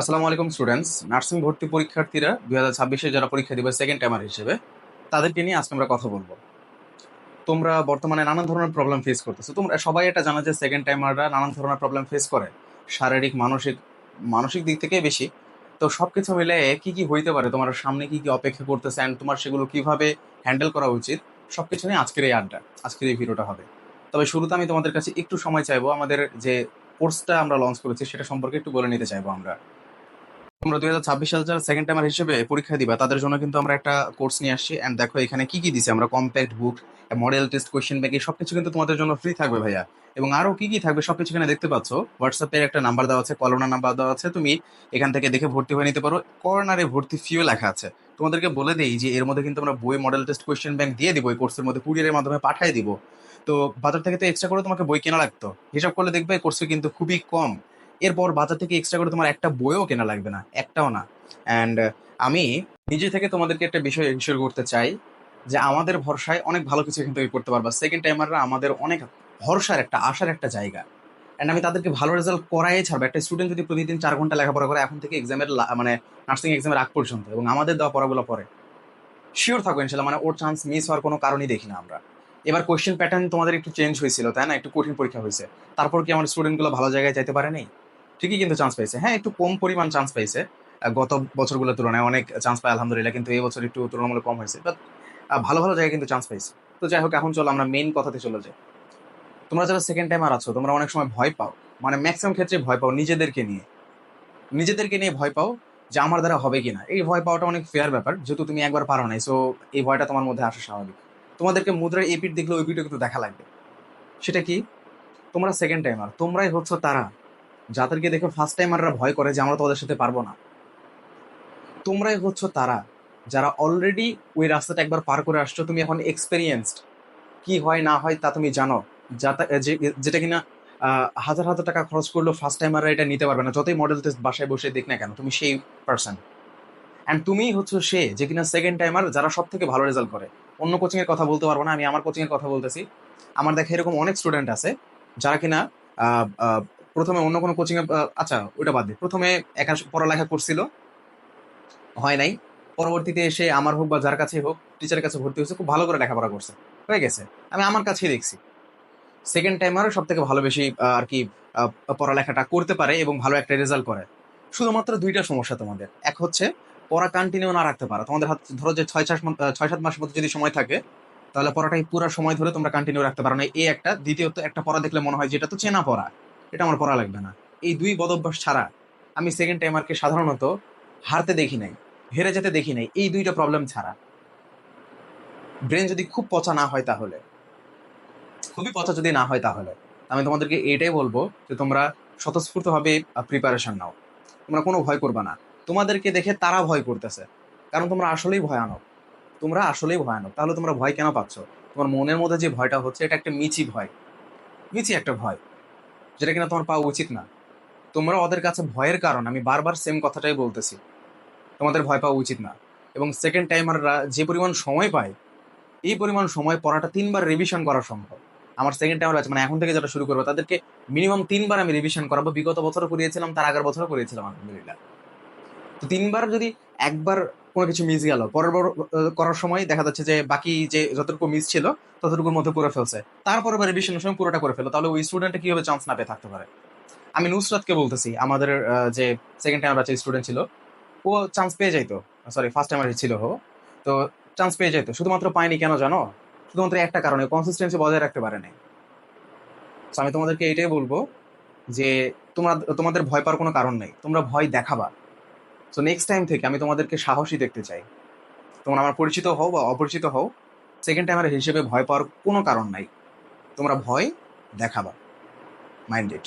আসসালামু আলাইকুম students. Nursing ভর্তি পরীক্ষার্থীরা দুই হাজার ছাব্বিশে যারা পরীক্ষা দিবে সেকেন্ড টাইমার হিসেবে, তাদেরকে নিয়ে আজকে আমরা কথা বলব। তোমরা বর্তমানে নানান ধরনের প্রবলেম ফেস করতেছো। তোমরা সবাই এটা জানা যে সেকেন্ড টাইমাররা নানান ধরনের প্রবলেম ফেস করে, শারীরিক, মানসিক মানসিক দিক থেকে বেশি। তো সব কিছু মিলে কী কী হইতে পারে? তোমার সামনে কী কী অপেক্ষা করতেছে অ্যান্ড তোমার সেগুলো কীভাবে হ্যান্ডেল করা উচিত? সব কিছু নিয়ে আজকের এই আড্ডা, আজকের এই ভিডিওটা হবে। তবে শুরুতে আমি তোমাদের কাছে একটু সময় চাইব। আমাদের যে কোর্সটা আমরা লঞ্চ করেছি, সেটা সম্পর্কে একটু বলে নিতে চাইব আমরা। তোমরা দুই হাজার ছাব্বিশ সাল যারা সেকেন্ড টাইমার হিসেবে পরীক্ষা দিবা, তাদের জন্য কিন্তু আমরা একটা কোর্স নিয়ে আসছি। অ্যান্ড দেখো, এখানে কি কি দিছি? আমরা compact book model test question bank এই সবকিছু কিন্তু তোমাদের জন্য ফ্রি থাকবে ভাইয়া। এবং আরও কি কি থাকবে সবকিছু এখানে দেখতে পাচ্ছ। হোয়াটসঅ্যাপের একটা নাম্বার দেওয়া আছে কলোনা নাম্বার দেওয়া আছে। তুমি এখান থেকে দেখে ভর্তি হয়ে নিতে পারো। কর্নারে ভর্তি ফিও লেখা আছে। তোমাদেরকে বলে দেই যে এর মধ্যে কিন্তু আমরা বই মডেল টেস্ট কোয়েশ্চেন ব্যাংক দিয়ে দিব, এই কোর্সের মধ্যে কুরিয়ারের মাধ্যমে পাঠিয়ে দিব। তো বাজার থেকে তো এক্সট্রা করে তোমাকে বই কেনা লাগতো। হিসাব করলে দেখবে কোর্সে কিন্তু খুবই কম। এরপর বাজার থেকে এক্সট্রা করে তোমার একটা বইও কেনা লাগবে না, একটাও না। অ্যান্ড আমি নিজে থেকে তোমাদেরকে একটা বিষয় এনশিওর করতে চাই যে আমাদের ভরসায় অনেক ভালো কিছু এখান থেকে করতে পারবা। সেকেন্ড টাইমাররা আমাদের অনেক ভরসার একটা, আশার একটা জায়গা। অ্যান্ড আমি তাদেরকে ভালো রেজাল্ট করাই ছাড়বো একটা স্টুডেন্ট যদি প্রতিদিন চার ঘণ্টা লেখাপড়া করে, এখন থেকে এক্সামের মানে নার্সিং এক্সামের আগ পর্যন্ত এবং আমাদের দেওয়া পড়াগুলো পরে শিওর থাকব ইনশাল্লাহ মানে ওর চান্স মিস হওয়ার কোনো কারণই দেখি না আমরা। এবার কোয়েশ্চেন প্যাটার্ন তোমাদের একটু চেঞ্জ হয়েছিল, তাই না? একটু কঠিন পরীক্ষা হয়েছে। তারপর কি আমার স্টুডেন্টগুলো ভালো জায়গায় যাইতে পারে নাই? ঠিকই কিন্তু চান্স পাইছে হ্যাঁ একটু কম পরিমাণ চান্স পাইছে গত বছরগুলোর তুলনায় অনেক চান্স পায়, আলহামদুলিল্লাহ, কিন্তু এই বছর একটু তুলনামূলক কম হয়েছে। বাট ভালো ভালো জায়গায় কিন্তু চান্স পাইছে তো যাই হোক, এখন চলো আমরা মেইন কথাতে চলে যাই। তোমরা যারা সেকেন্ড টাইমার আছো, তোমরা অনেক সময় ভয় পাও। মানে ম্যাক্সিমাম ক্ষেত্রে ভয় পাও নিজেদেরকে নিয়ে। নিজেদেরকে নিয়ে ভয় পাও যে আমার দ্বারা হবে কিনা। এই ভয় পাওয়াটা অনেক ফেয়ার ব্যাপার, যেহেতু তুমি একবার পারো নাই সো এই ভয়টা তোমার মধ্যে আসা স্বাভাবিক। তোমাদেরকে মুদ্রার এই পিঠ দেখলে ওই পিঠও কিন্তু দেখা লাগবে। সেটা কি? তোমরা সেকেন্ড টাইমার তোমরাই হচ্ছে তারা। যাদেরকে দেখে ফার্স্ট টাইমাররা ভয় করে যে আমরা তোমাদের সাথে পারব না। তোমরাই হচ্ছে তারা, যারা অলরেডি ওই রাস্তাটা একবার পার করে আসছো, তুমি এখন এক্সপেরিয়েন্সড কি হয়, না হয়, তা তুমি জানো। যেটা কিনা হাজার হাজার টাকা খরচ করলেও ফার্স্ট টাইমাররা এটা নিতে পারবে না। যতই মডেল টেস্ট বাসায় বসে দেখ না কেন, তুমি সেই পার্সন অ্যান্ড তুমিই হচ্ছে সে, যে কিনা সেকেন্ড টাইমার যারা সব থেকে ভালো রেজাল্ট করে। অন্য কোচিংয়ের কথা বলতে পারব না, আমি আমার কোচিং এর কথা বলতেছি। আমার দেখা এরকম অনেক স্টুডেন্ট আছে, যারা কিনা প্রথমে অন্য কোনো কোচিংয়ে আচ্ছা ওটা বাদ দিই প্রথমে একা পড়ালেখা করছিল, হয় নাই। পরবর্তীতে এসে আমার হোক বা যার কাছে হোক টিচারের কাছে ভর্তি হয়েছে, খুব ভালো করে লেখাপড়া করছে। হয়ে গেছে। আমি আমার কাছেই দেখছি। সেকেন্ড টাইমার সব থেকে ভালো বেশি আর কি পড়ালেখাটা করতে পারে এবং ভালো একটা রেজাল্ট করে। শুধুমাত্র দুইটা সমস্যা তোমাদের। এক হচ্ছে, পড়া কন্টিনিউ না রাখতে পারো। তোমাদের হাত, ধরো যে ছয় চার ছয়, সাত মাসের মতো যদি সময় থাকে, তাহলে পড়াটাই পুরো সময় ধরে তোমরা কন্টিনিউ রাখতে পারো না। এই একটা। দ্বিতীয়ত, একটা পড়া দেখলে মনে হয় যেটা তো চেনা পড়া। এটা আমার পড়া লাগবে না। এই দুই বদ অভ্যাস ছাড়া আমি সেকেন্ড টাইমারকে সাধারণত হারতে দেখি নাই, হেরে যেতে দেখি নাই, এই দুইটা প্রবলেম ছাড়া। ব্রেন যদি খুব পচা না হয় তাহলে, খুবই পচা যদি না হয় তাহলে আমি তোমাদেরকে এটাই বলব যে তোমরা স্বতঃস্ফূর্তভাবে প্রিপারেশন নাও। তোমরা কোনো ভয় করবে না। তোমাদেরকে দেখে তারা ভয় করতেছে, কারণ তোমরা আসলেই ভয়ানক। তোমরা আসলেই ভয়ানক। তাহলে তোমরা ভয় কেন পাচ্ছ? তোমার মনের মধ্যে যে ভয়টা হচ্ছে, এটা একটা মিচি ভয়। মিচি একটা ভয়। যেটা কিনা তোমার পাওয়া উচিত না। তোমরা ওদের কাছে ভয়ের কারণ, আমি বারবার সেম কথাটাই বলতেছি। তোমাদের ভয় পাওয়া উচিত না। এবং সেকেন্ড টাইমাররা যে পরিমাণ সময় পায়, এই পরিমাণ সময় পড়াটা তিনবার রিভিশন করা সম্ভব। আমার সেকেন্ড টাইমার আছে মানে এখন থেকে যেটা শুরু করব, তাদেরকে মিনিমাম তিনবার আমি রিভিশন করাবো। বিগত বছরও করিয়েছিলাম, তার আগের বছরও করিয়েছিলাম, আলহামদুলিল্লাহ। তো তিনবার যদি একবার কোনো কিছু মিস গেল। পরের বার করার সময় দেখা যাচ্ছে যে বাকি যে যতটুকু মিস ছিল, ততটুকুর মধ্যে করে ফেলছে। তারপরে আবার রিভিশনের সময় পুরোটা করে ফেলো তাহলে ওই স্টুডেন্টটা কীভাবে চান্স না পেয়ে থাকতে পারে? আমি নুসরাতকে বলতেছি, আমাদের যে সেকেন্ড টাইমার আছে স্টুডেন্ট ছিল, ও চান্স পেয়ে যাইতো। সরি ফার্স্ট টাইমার ছিল ও। তো চান্স পেয়ে যাইতো। শুধুমাত্র পায়নি কেন জানো? শুধুমাত্র একটা কারণে কনসিস্টেন্সি বজায় রাখতে পারে So, আমি তোমাদেরকে এটাই বলব যে, তোমরা, তোমাদের ভয় পাওয়ার কোনো কারণ নেই। তোমরা ভয় দেখাবা। সো নেক্সট টাইম থেকে আমি তোমাদেরকে সাহসী দেখতে চাই। তোমরা আমার পরিচিত হও বা অপরিচিত হও সেকেন্ড টাইমার হিসেবে ভয় পাওয়ার কোনো কারণ নাই। তোমরা ভয় দেখাবা। Mind it